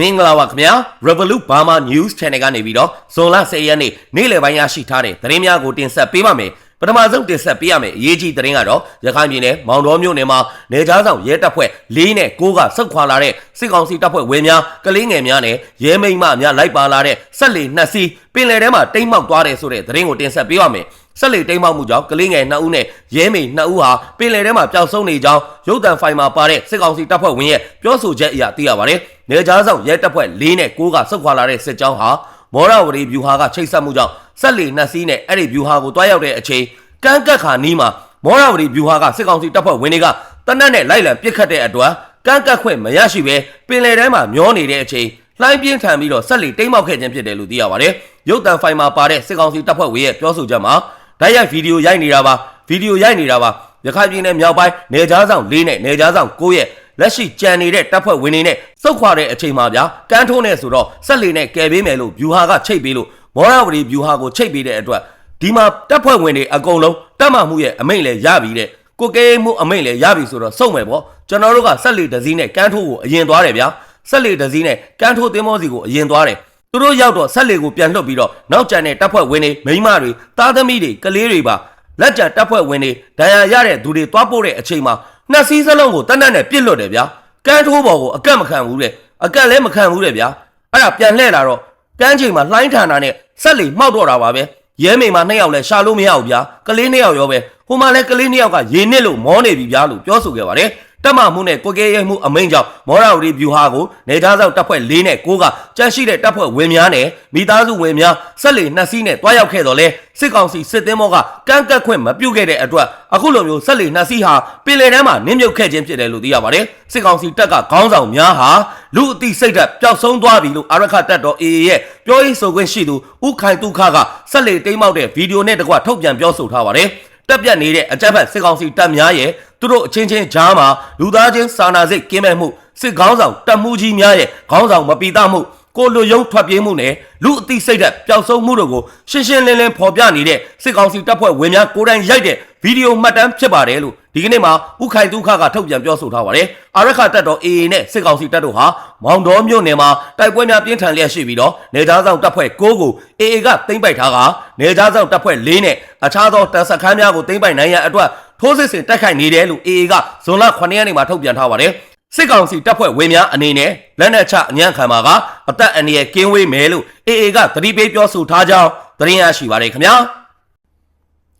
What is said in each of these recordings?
မင်္ဂလာပါခင်ဗျာ Revolut Burma News Channel ကနေပြီးတော့ဇွန်လ10ရက်နေ့နေ့လယ်ပိုင်းရရှိထားတဲ့သတင်းများကိုတင်ဆက်ပေးပါမယ်ပထမဆုံးတင်ဆက်ပေးရမယ့်အရေးကြီးသတင်းကတော့ရခိုင်ပြည်နယ်မောင်တော်မြို့နယ်မှာနေကြားဆောင်ရဲတပ်ဖွဲ့၄နဲ့9ကဆုတ်ခွာလာတဲ့စစ်ကောင်စီတပ်ဖွဲ့ဝင်များကလေးငယ်များနဲ့ရဲမိန်းမများလိုက်ပါလာတဲ့ဆက်လီနှစ်စီးပင်လယ်ထဲမှာတိမ်းမောက်သွားတယ်ဆိုတဲ့သတင်းကိုတင်ဆက်ပေးပါမယ် ဆက်လေတိမ်မောက်မှုကြောင့်ကလေးငယ်2ဦးနဲ့ရဲမိန်2ဦးဟာပင်လယ်ထဲမှာပျောက်ဆုံးနေကြောင်းရုပ်တံဖိုင်မှာပါတဲ့စစ်ကောင်စီတပ်ဖွဲ့ဝင်ရဲ့ပြောဆိုချက်အရသိရပါတယ်။နေကြားဆောင်ရဲတပ်ဖွဲ့၄နဲ့9ကဆုတ်ခွာလာတဲ့စစ်ကြောင်းဟာမောရဝရီဗျူဟာကချိတ်ဆက်မှုကြောင့်ဆက်လေ2စီးနဲ့အဲ့ဒီဗျူဟာကိုတွားရောက်တဲ့အချိန်ကန်းကက်ခါနီးမှာမောရဝရီဗျူဟာကစစ်ကောင်စီတပ်ဖွဲ့ဝင်တွေကတနက်နဲ့လိုက်လံပစ်ခတ်တဲ့အတွက်ကန်းကက်ခွင့်မရရှိပဲပင်လယ်ထဲမှာမျောနေတဲ့အချိန်လှိုင်းပြင်းထန်ပြီးတော့ဆက်လေတိမ်မောက်ခဲ့ခြင်းဖြစ်တယ်လို့သိရပါတယ်။ရုပ်တံဖိုင်မှာပါတဲ့စစ်ကောင်စီတပ်ဖွဲ့ဝင်ရဲ့ပြောဆိုချက်မှာ ဓာတ်ရိုက်ဗီဒီယိုရိုက်နေတာပါဗီဒီယိုရိုက်နေတာပါရခိုင်ပြည်နယ်မြောက်ပိုင်းနေကြားဆောင်၄နဲ့နေကြားဆောင်၉ရဲ့လက်ရှိကြံနေတဲ့တပ်ဖွဲ့ဝင်တွေနဲ့စုတ်ခွာတဲ့အချိန်မှာဗျာကန်းထိုးနေဆိုတော့ဆက်လီနဲ့ကယ်ပေးမယ်လို့ဗျူဟာကချိတ်ပေးလို့မောရဝတီဗျူဟာကိုချိတ်ပေးတဲ့အတွက်ဒီမှာတပ်ဖွဲ့ဝင်တွေအကုန်လုံးတပ်မမှုရဲ့အမိန့်လည်းရပြီတဲ့ကိုကဲမှုအမိန့်လည်းရပြီဆိုတော့စုံမယ်ပေါ့ကျွန်တော်တို့ကဆက်လီတစည်းနဲ့ကန်းထိုးကိုအရင်သွားတယ်ဗျာဆက်လီတစည်းနဲ့ကန်းထိုးသင်းမောစီကိုအရင်သွားတယ် သူတို့ရောက်တော့ဆက်လေကိုပြန်လွှတ်ပြီးတော့နောက်ကျန်တဲ့တပ်ဖွဲ့ဝင်တွေမိန်းမတွေသားသမီးတွေကလေးတွေပါလက်ကျန်တပ်ဖွဲ့ဝင်တွေဒဏ်ရာရတဲ့သူတွေသွားပို့တဲ့အချိန်မှာနှစ်စီးစလုံးကိုတနက်နဲ့ပြစ်လွတ်တယ်ဗျာကန်းထိုးပေါ်ကိုအကက်မခံဘူးတဲ့အကက်လည်းမခံဘူးတဲ့ဗျာအဲ့ဒါပြန်လှည့်လာတော့ကန်းချိန်မှာလှိုင်းထန်တာနဲ့ဆက်လေမှောက်တော့တာပါပဲရဲမိန်မှာနှစ်ယောက်လဲရှာလို့မရဘူးဗျာကလေးနှစ်ယောက်ရောပဲဟိုမှာလဲကလေးနှစ်ယောက်ကရေနစ်လို့မောနေပြီဗျာလို့ပြောဆိုခဲ့ပါတယ် တက်မမှုနဲ့ကိုကဲရဲမှုအမိန်ကြောင့်မောရဝတီဗျူဟာကိုနေသားဆောင်တပ်ဖွဲ့၄နဲ့9ကကြန့်ရှိတဲ့တပ်ဖွဲ့ဝင်များနဲ့မိသားစုဝင်များဆက်လေနှစ်စီးနဲ့တွားရောက်ခဲ့တော့လဲစစ်ကောင်စီစစ်သည်မောကကန့်ကတ်ခွင့်မပြုတ်ခဲ့တဲ့အတွက်အခုလိုမျိုးဆက်လေနှစ်စီးဟာပင်လယ်ထဲမှာနင်းမြုပ်ခဲ့ခြင်းဖြစ်တယ်လို့သိရပါတယ်စစ်ကောင်စီတပ်ကခေါင်းဆောင်များဟာလူအသိစိတ်ဓာတ်ပျောက်ဆုံးသွားပြီလို့အာရခတပ်တော် AA ရဲ့ပြောရေးဆိုခွင့်ရှိသူဥခိုင်တုခကဆက်လေတိမ်းမောက်တဲ့ဗီဒီယိုနဲ့တကွထုတ်ပြန်ပြောဆိုထားပါတယ်တက်ပြတ်နေတဲ့အကြမ်းဖက်စစ်ကောင်စီတပ်များရဲ့ သူတို့အချင်းချင်းကြားမှာလူသားချင်းစာနာစိတ်ကင်းမဲ့မှုစစ်ကောင်းဆောင်တပ်မှုကြီးများရဲ့ခေါင်းဆောင်မပီတာမှုကိုလိုယုံထွက်ပြေးမှုနဲ့လူအသိစိတ်ဓာတ်ပျောက်ဆုံးမှုတို့ကိုရှင်းရှင်းလင်းလင်းဖော်ပြနေတဲ့စစ်ကောင်စီတပ်ဖွဲ့ဝင်များကိုယ်တိုင်ရိုက်တဲ့ဗီဒီယိုမှတ်တမ်းဖြစ်ပါတယ်လို့ ဒီကနေ့မှာဥခိုင်ဒုက္ခကထုတ်ပြန်ပြောဆိုထားပါတယ်အာရခတပ်တော် AA နဲ့စစ်ကောင်စီတပ်တို့ဟာမောင်တော်မြို့နယ်မှာတိုက်ပွဲများပြင်းထန်လျက်ရှိပြီးတော့နေသားဆောင်တပ်ဖွဲ့6ကို AA ကသိမ်းပိုက်ထားကနေသားဆောင်တပ်ဖွဲ့4နဲ့အခြားသောတပ်စခန်းများကိုသိမ်းပိုက်နိုင်ရန်အတွက်ထိုးစစ်ဆင်တိုက်ခိုက်နေတယ်လို့ AA ကဇွန်လ9ရက်နေ့မှာထုတ်ပြန်ထားပါတယ်စစ်ကောင်စီတပ်ဖွဲ့ဝင်များအနေနဲ့လက်နက်ချအညံ့ခံပါကအသက်အန္တရာယ်ကင်းဝေးမယ်လို့ AA ကသတိပေးပြောဆိုထားကြောင်းသတင်းရရှိပါတယ်ခင်ဗျာ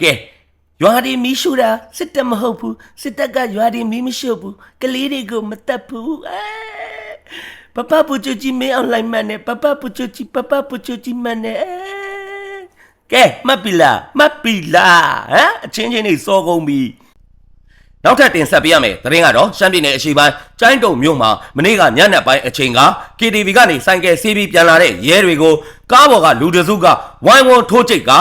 ကဲ ရွာဒီမီးရှို့တာစစ်တပ်မဟုတ်ဘူးစစ်တပ်ကရွာဒီမီးမရှို့ဘူးကလေးတွေကိုမတတ်ဘူးအဲပပပူချူကြီးမင်းအောင်လိုက်မှန်နဲ့ပပပူချူကြီးပပပူချူကြီးမှန်နဲ့အဲကဲမတ်ပီလာမတ်ပီလာဟမ်အချင်းချင်းနေစောကုန်ပြီနောက်ထပ်တင်ဆက်ပေးရမယ်သတင်းကတော့ရှမ်းပြည်နယ်အရှေ့ပိုင်းကျိုင်းတုံမြို့မှာမနေ့ကညနေပိုင်းအချိန်က KTV ကနေစိုင်းကယ်စီးပြီးပြန်လာတဲ့ရဲတွေကိုကားပေါ်ကလူတစုကဝိုင်းဝန်းထိုးချိတ်က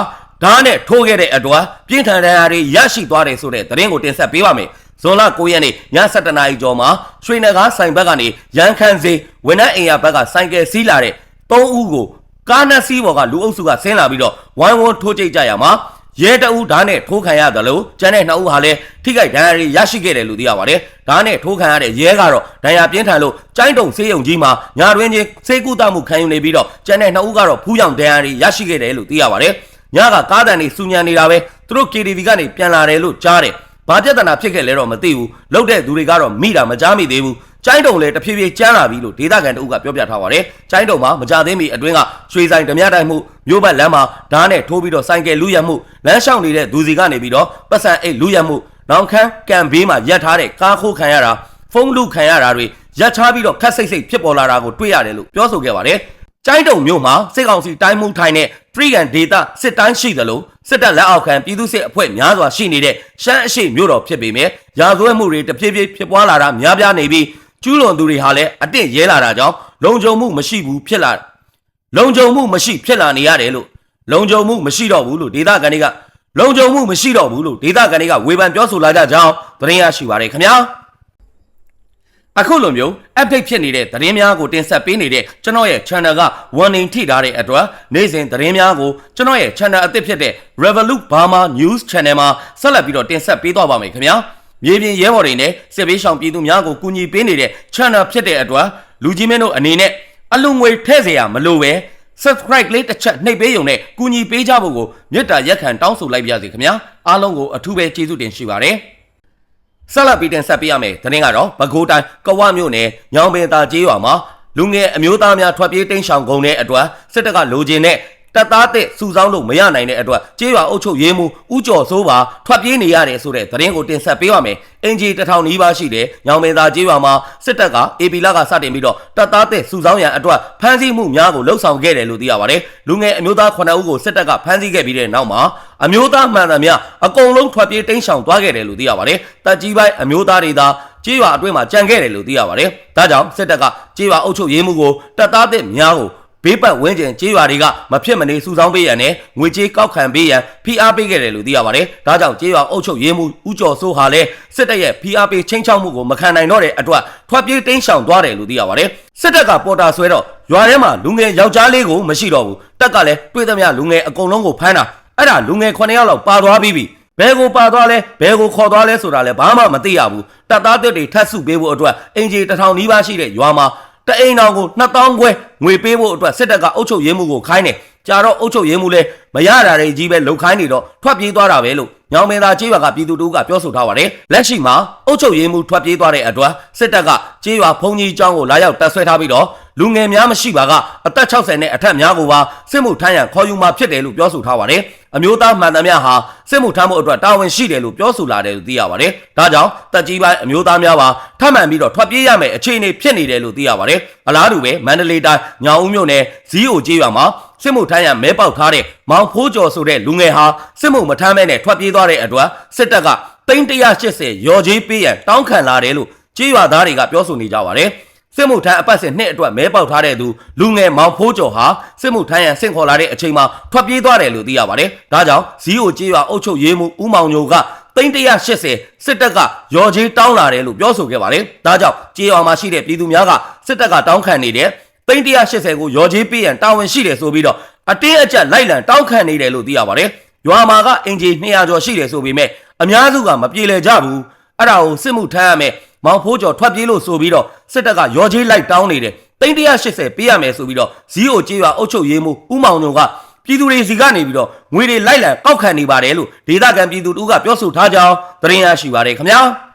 ဓာတ်နဲ့ထိုးခဲ့တဲ့အတွက်ပြင်းထန်တဲ့အားတွေရရှိသွားတယ်ဆိုတဲ့သတင်းကိုတင်ဆက်ပေးပါမယ်ဇွန်လ9ရက်နေ့ည7:00နာရီကျော်မှာရွှေနဂါဆိုင်ဘက်ကနေရန်ခမ်းစေးဝန်ထမ်းအိမ်ယာဘက်ကစိုင်းကယ်စီးလာတဲ့၃ဦးကိုကားနဲ့စီးပေါ်ကလူအုပ်စုကဆင်းလာပြီးတော့ဝိုင်းဝန်းထိုးချိတ်ကြရမှာရဲတအူးဓာတ်နဲ့ထိုးခံရတယ်လို့ကျန်တဲ့နှစ်ဦးဟာလည်းထိခိုက်ဒဏ်ရာတွေရရှိခဲ့တယ်လို့သိရပါတယ်။ဓာတ်နဲ့ထိုးခံရတဲ့ရဲကတော့ဒဏ်ရာပြင်းထန်လို့ကျိုင်းတုံဆေးရုံကြီးမှာညာတွင်ချင်းဆေးကုသမှုခံယူနေပြီးတော့ကျန်တဲ့နှစ်ဦးကတော့ဖူးယောင်ဒဏ်ရာတွေရရှိခဲ့တယ်လို့သိရပါတယ်။ ညကကားတန်တွေစူညံနေတာပဲသူတို့ KTV ကနေပြန်လာတယ်လို့ကြားတယ်။ဘာပြဿနာဖြစ်ခဲ့လဲတော့မသိဘူး။လောက်တဲ့သူတွေကတော့မိတာမကြားမိသေးဘူး။ကျိုင်းတုံလည်းတဖြည်းဖြည်းကျန်းလာပြီလို့ဒေသခံတအုပ်ကပြောပြထားပါတယ်။ကျိုင်းတုံမှာမကြသေးမီအတွင်းကရွှေဆိုင်ဓမြတိုက်မှုမြို့ဘက်လမ်းမှာဓာတ်နဲ့ထိုးပြီးတော့ဆိုင်ကယ်လူရမှုလမ်းလျှောက်နေတဲ့သူစီကနေပြီးတော့ပတ်စံအိတ်လူရမှုနောက်ခန်းကံဘေးမှာရက်ထားတဲ့ကားခိုးခံရတာဖုန်းလူခံရတာတွေရက်ချပြီးတော့ခက်စိတ်စိတ်ဖြစ်ပေါ်လာတာကိုတွေ့ရတယ်လို့ပြောဆိုခဲ့ပါတယ်။ ကျိုင်းတုံမြို့မှာစစ်ကောင်စီတိုင်းမှုထိုင်တဲ့ free and data စစ်တိုင်းရှိသလိုစစ်တပ်လက်အောက်ခံပြည်သူစစ်အဖွဲ့များစွာရှိနေတဲ့ရှမ်းအရှိမြို့တော်ဖြစ်ပေမဲ့ရာဇဝတ်မှုတွေတဖြည်းဖြည်းဖြစ်ပွားလာတာများပြားနေပြီးကျူးလွန်သူတွေဟာလည်းအတင့်ရဲလာတာကြောင့်လုံခြုံမှုမရှိဘူးဖြစ်လာလုံခြုံမှုမရှိဖြစ်လာနေရတယ်လို့လုံခြုံမှုမရှိတော့ဘူးလို့ဒေသခံတွေကလုံခြုံမှုမရှိတော့ဘူးလို့ဒေသခံတွေကဝေဖန်ပြောဆိုလာကြကြောင်းသတင်းရရှိပါတယ်ခင်ဗျာ အခုလိုမျိုး update ဖြစ်နေတဲ့သတင်းများကိုတင်ဆက်ပေးနေတဲ့ကျွန်တော်ရဲ့ channel က warning ထိထားတဲ့အတွက်နေ့စဉ်သတင်းများကိုကျွန်တော်ရဲ့ channel အသစ်ဖြစ်တဲ့ Revolut Burma News Channel မှာဆက်လက်ပြီးတော့တင်ဆက်ပေးသွားပါမယ်ခင်ဗျာမြေပြင်ရဲဘော်တွေနဲ့စစ်ပေးရှောင်ပြည်သူများကိုကူညီပေးနေတဲ့ channel ဖြစ်တဲ့အတွက်လူကြီးမင်းတို့အနေနဲ့ အလူငွေထည့်เสียရမလိုပဲ subscribe လေးတစ်ချက်နှိပ်ပေးရုံနဲ့ကူညီပေးကြဖို့ကိုမေတ္တာရက်ခံတောင်းဆိုလိုက်ပါရစေခင်ဗျာအားလုံးကိုအထူးပဲကျေးဇူးတင်ရှိပါတယ် ဆက်လက်ပြီးတင်ဆက်ပေးရမယ်သတင်းကတော့ပဲခူးတိုင်းကဝမြို့နယ်ညောင်ပင်သာကျေးရွာမှာလူငယ်အမျိုးသားများထွက်ပြေးတိမ်းရှောင်ကုန်တဲ့အတွက်စစ်တပ်ကလိုချင်တဲ့ တပ်သားတဲ့စုဆောင်းလို့မရနိုင်တဲ့အတွက်ကျေးရွာအုပ်ချုပ်ရေးမှူးဦးကျော်စိုးပါထွက်ပြေးနေရတယ်ဆိုတဲ့သတင်းကိုတင်ဆက်ပေးပါမယ်။အင်ဂျီတစ်ထောင်နီးပါးရှိတဲ့ညောင်ပင်သာကျေးရွာမှာစစ်တပ်က AP လကစတင်ပြီးတော့တပ်သားတဲ့စုဆောင်းရန်အတွက်ဖမ်းဆီးမှုများကိုလှုပ်ဆောင်ခဲ့တယ်လို့သိရပါတယ်။လူငယ်အမျိုးသား9ဦးကိုစစ်တပ်ကဖမ်းဆီးခဲ့ပြီးတဲ့နောက်မှာအမျိုးသားမှန်သမျှအကုန်လုံးထွက်ပြေးတိမ်းရှောင်သွားခဲ့တယ်လို့သိရပါတယ်။တပ်ကြီးပိုင်းအမျိုးသားတွေသာကျေးရွာအတွင်းမှာကြံခဲ့တယ်လို့သိရပါတယ်။ဒါကြောင့်စစ်တပ်ကကျေးရွာအုပ်ချုပ်ရေးမှုကိုတပ်သားတဲ့များကို ဘေးပတ်ဝန်းကျင်ကျေးရွာတွေကမဖြစ်မနေစုဆောင်းပေးရန်နဲ့ငွေကြေးကောက်ခံပေးရန်ဖိအားပေးခဲ့တယ်လို့သိရပါတယ်။ဒါကြောင့်ကျေးရွာအုပ်ချုပ်ရေးမှုဦးကျော်စိုးဟာလည်းစစ်တပ်ရဲ့ဖိအားပေးချင်းချောက်မှုကိုမခံနိုင်တော့တဲ့အတွက်ထွက်ပြေးတိမ်းရှောင်သွားတယ်လို့သိရပါတယ်။စစ်တပ်ကပေါ်တာဆွဲတော့ရွာထဲမှာလူငယ်ယောက်ျားလေးကိုမရှိတော့ဘူး။တပ်ကလည်းတွေ့သမျှလူငယ်အကုန်လုံးကိုဖမ်းတာအဲ့ဒါလူငယ်9ယောက်လောက်ပါသွားပြီးပြီ။ဘယ်ကိုပါသွားလဲဘယ်ကိုခေါ်သွားလဲဆိုတာလဲဘာမှမသိရဘူးတပ်သားတွေထပ်စုပေးဖို့အတွက်အင်ဂျီတစ်ထောင်နီးပါးရှိတဲ့ရွာမှာ တအိမ်တော်ကို2000ခွဲငွေပေးဖို့အတွက်စစ်တပ်ကအုပ်ချုပ်ရေးမှုကိုခိုင်းတယ်ကြာတော့အုပ်ချုပ်ရေးမှုလဲမရတာတွေကြီးပဲလုံခိုင်းနေတော့ထွက်ပြေးသွားတာပဲလို့ညောင်မင်းသားကြေးရွာကပြည်သူတို့ကပြောဆိုထားပါတယ်လက်ရှိမှာအုပ်ချုပ်ရေးမှုထွက်ပြေးသွားတဲ့အတွက်စစ်တပ်ကကြေးရွာဖုန်ကြီးကျောင်းကိုလာရောက်တပ်ဆွဲထားပြီးတော့ လူငယ်များမရှိပါကအသက်60နဲ့အထက်များကိုပါစစ်မှုထမ်းရန်ခေါ်ယူมาဖြစ်တယ်လို့ပြောဆိုထားပါတယ်အမျိုးသားမှန်သမျှဟာစစ်မှုထမ်းမှုအတွက်တာဝန်ရှိတယ်လို့ပြောဆိုလာတယ်လို့သိရပါတယ်ဒါကြောင့်တက်ကြီးပိုင်းအမျိုးသားများပါထပ်မံပြီးတော့ထွက်ပြေးရမယ်အခြေအနေဖြစ်နေတယ်လို့သိရပါတယ်အလားတူပဲမန္တလေးတိုင်းညောင်ဦးမြို့နယ်ဇီးအိုကျေးရွာမှာစစ်မှုထမ်းရန်မဲပေါက်ထားတဲ့မောင်ဖိုးကျော်ဆိုတဲ့လူငယ်ဟာစစ်မှုမထမ်းမဲနဲ့ထွက်ပြေးသွားတဲ့အတွက်စစ်တပ်ကသိန်း180ရော်ကြီးပေးရန်တောင်းခံလာတယ်လို့ကျေးရွာသားတွေကပြောဆိုနေကြပါတယ် စစ်မှုထမ်းအပတ်စဉ်နှစ်အတွက်မဲပေါက်ထားတဲ့သူလူငယ်မောင်ဖိုးကျော်ဟာစစ်မှုထမ်းရန်ဆင့်ခေါ်လာတဲ့အချိန်မှာထွက်ပြေးသွားတယ်လို့သိရပါတယ်။ဒါကြောင့်ဇီးအိုကျေးရွာအုပ်ချုပ်ရေးမှူးဦးမောင်ညိုကသိန်း180စစ်တပ်ကရော်ကြီးတောင်းလာတယ်လို့ပြောဆိုခဲ့ပါတယ်။ဒါကြောင့်ကျေးရွာမှာရှိတဲ့ပြည်သူများကစစ်တပ်ကတောင်းခံနေတဲ့သိန်း180ကိုရော်ကြီးပေးရန်တာဝန်ရှိတယ်ဆိုပြီးတော့အတင်းအကျပ်လိုက်လံတောင်းခံနေတယ်လို့သိရပါတယ်။ရွာမှာကအင်ဂျီ200ကျော်ရှိတယ်ဆိုပေမဲ့အများစုကမပြေလည်ကြဘူး။အဲ့ဒါကိုစစ်မှုထမ်းရမယ် မောင်ဖိုးကျော်ထွက်ပြေးလို့ဆိုပြီးတော့စစ်တပ်ကရော်ကြီးလိုက်တောင်းနေတယ်သိန်း180ပေးရမယ်ဆိုပြီးတော့ဇီးအိုကျေးရွာအုပ်ချုပ်ရေးမှူးဦးမောင်ညုံကပြည်သူတွေစီကနေပြီးတော့ငွေတွေလိုက်လံကောက်ခံနေပါတယ်လို့ဒေသခံပြည်သူတို့ကပြောဆိုထားကြောင်းသတင်းရရှိပါတယ်ခင်ဗျာ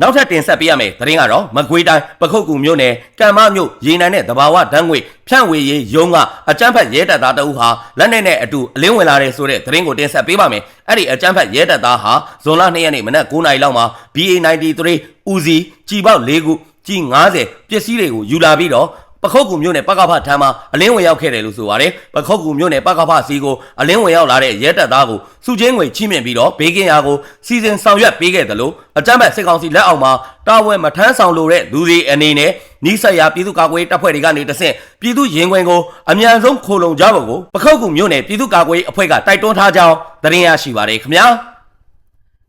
နောက်ထပ်တင်ဆက်ပေးရမယ်သတင်းကတော့မကွေးတိုင်းပခုတ်ကူမြို့နယ်ကံမမြို့ရေနံနဲ့တဘာဝဓာတ်ငွေဖြန့်ဝေရေးရုံးကအကြမ်းဖက်ရဲတပ်သားတအုပ်ဟာလက်နက်နဲ့အတူအလင်းဝင်လာတဲ့ဆိုတဲ့သတင်းကိုတင်ဆက်ပေးပါမယ်အဲ့ဒီအကြမ်းဖက်ရဲတပ်သားဟာဇွန်လ2ရက်နေ့မနက်9:00နာရီလောက်မှာ BA93 ဦးစီးကြည်ပေါက်၄ခုကြီး90ပစ္စည်းတွေကိုယူလာပြီးတော့ ပခုတ်ကူမြို့နယ်ပကဖထမ်းမှာအလင်းဝင်ရောက်ခဲ့တယ်လို့ဆိုပါတယ်ပခုတ်ကူမြို့နယ်ပကဖစီကိုအလင်းဝင်ရောက်လာတဲ့ရဲတပ်သားကိုစုချင်းငွေချိမြင့်ပြီးတော့ဘေးကင်းရာကိုစီစဉ်ဆောင်ရွက်ပေးခဲ့တယ်လို့အကြမ်းဖက်စစ်ကောင်စီလက်အောက်မှာတာဝန်မထမ်းဆောင်လိုတဲ့လူတွေအနေနဲ့နီးစပ်ရာပြည်သူ့ကာကွယ်တပ်ဖွဲ့တွေကနေတဆင့်ပြည်သူရင်ခွင်ကိုအမြန်ဆုံးခိုလုံကြဖို့ကိုပခုတ်ကူမြို့နယ်ပြည်သူ့ကာကွယ်အဖွဲ့ကတိုက်တွန်းထားကြောင်းသတင်းရရှိပါတယ်ခင်ဗျာ